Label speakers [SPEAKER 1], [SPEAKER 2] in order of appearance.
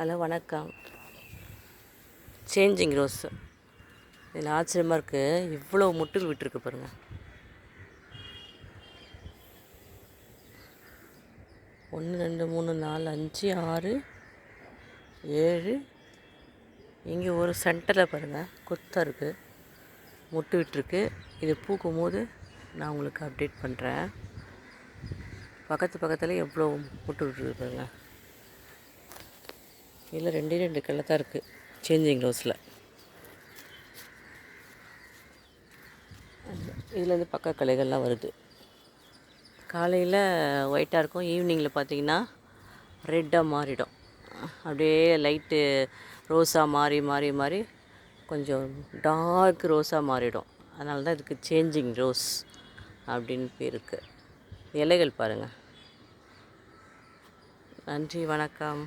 [SPEAKER 1] Hello வணக்கம். Changing rose இதில் ஆச்சரியமாக இருக்குது இவ்வளோ முட்டுகள் விட்டுருக்கு பாருங்கள் ஒன்று ரெண்டு மூணு நாலு அஞ்சு ஆறு ஏழு. இங்கே ஒரு சென்டரில் பாருங்கள் கொத்தாக இருக்குது முட்டு விட்டுருக்கு. இது பூக்கும் போது நான் உங்களுக்கு அப்டேட் பண்ணுறேன் பக்கத்து பக்கத்தில் எவ்வளோ முட்டு விட்டுருக்கு பாருங்கள் இதில் ரெண்டே ரெண்டு கிளை தான் இருக்குது சேஞ்சிங் ரோஸில் இதுலேருந்து பக்க கலைகள்லாம் வருது. காலையில் ஒயிட்டாக இருக்கும் ஈவினிங்கில் பார்த்தீங்கன்னா ரெட்டாக மாறிடும். அப்படியே லைட்டு ரோஸாக மாறி மாறி மாறி கொஞ்சம் டார்க் ரோஸாக மாறிடும். அதனால தான் இதுக்கு சேஞ்சிங் ரோஸ் அப்படின்னு பேருக்கு இலைகள் பாருங்கள் நன்றி வணக்கம்.